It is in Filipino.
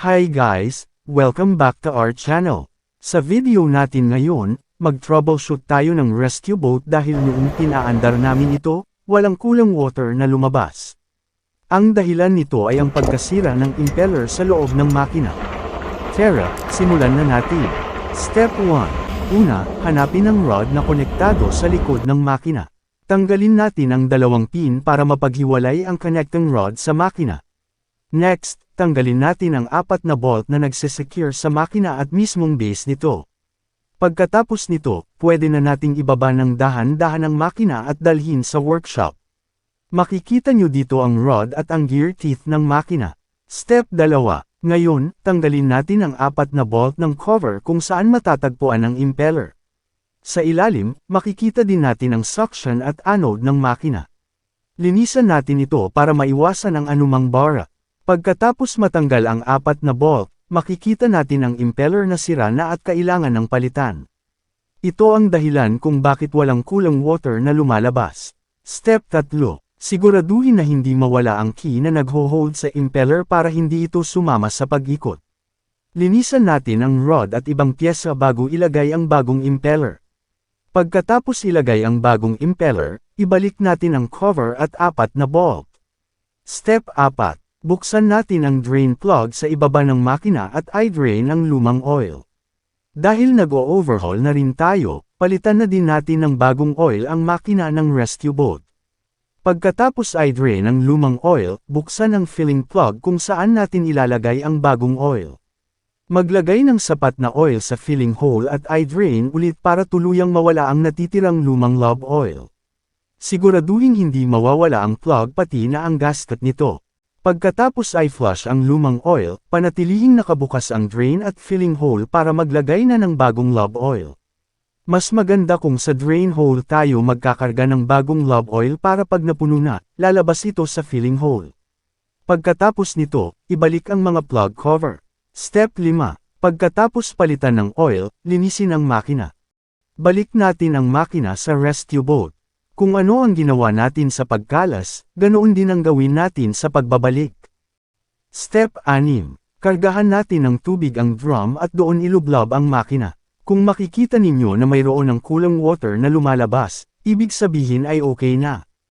Hi guys, welcome back to our channel. Sa video natin ngayon, mag-troubleshoot tayo ng rescue boat dahil noong pinaandar namin ito, walang kulang water na lumabas. Ang dahilan nito ay ang pagkasira ng impeller sa loob ng makina. Tara, simulan na natin. Step 1. Una, hanapin ang rod na konektado sa likod ng makina. Tanggalin natin ang dalawang pin para mapaghiwalay ang connecting rod sa makina. Next, tanggalin natin ang apat na bolt na nagsesecure sa makina at mismong base nito. Pagkatapos nito, pwede na nating ibaba ng dahan-dahan ang makina at dalhin sa workshop. Makikita nyo dito ang rod at ang gear teeth ng makina. Step 2. Ngayon, tanggalin natin ang apat na bolt ng cover kung saan matatagpuan ang impeller. Sa ilalim, makikita din natin ang suction at anode ng makina. Linisan natin ito para maiwasan ang anumang bara. Pagkatapos matanggal ang apat na bolt, makikita natin ang impeller na sira na at kailangan ng palitan. Ito ang dahilan kung bakit walang kulang water na lumalabas. Step 3. Siguraduhin na hindi mawala ang key na nagho-hold sa impeller para hindi ito sumama sa pag-ikot. Linisan natin ang rod at ibang pyesa bago ilagay ang bagong impeller. Pagkatapos ilagay ang bagong impeller, ibalik natin ang cover at apat na bolt. Step 4. Buksan natin ang drain plug sa ibaba ng makina at i-drain ang lumang oil. Dahil nag-o-overhaul na rin tayo, palitan na din natin ng bagong oil ang makina ng rescue boat. Pagkatapos i-drain ang lumang oil, buksan ang filling plug kung saan natin ilalagay ang bagong oil. Maglagay ng sapat na oil sa filling hole at i-drain ulit para tuluyang mawala ang natitirang lumang lube oil. Siguraduhin hindi mawawala ang plug pati na ang gasket nito. Pagkatapos i-flush ang lumang oil, panatilihing nakabukas ang drain at filling hole para maglagay na ng bagong lube oil. Mas maganda kung sa drain hole tayo magkakarga ng bagong lube oil para pag napuno na, lalabas ito sa filling hole. Pagkatapos nito, ibalik ang mga plug cover. Step 5. Pagkatapos palitan ng oil, linisin ang makina. Balik natin ang makina sa rescue boat. Kung ano ang ginawa natin sa pagkalas, ganoon din ang gawin natin sa pagbabalik. Step 6. Kargahan natin ng tubig ang drum at doon ilublob ang makina. Kung makikita ninyo na mayroon ng kulang water na lumalabas, ibig sabihin ay okay na.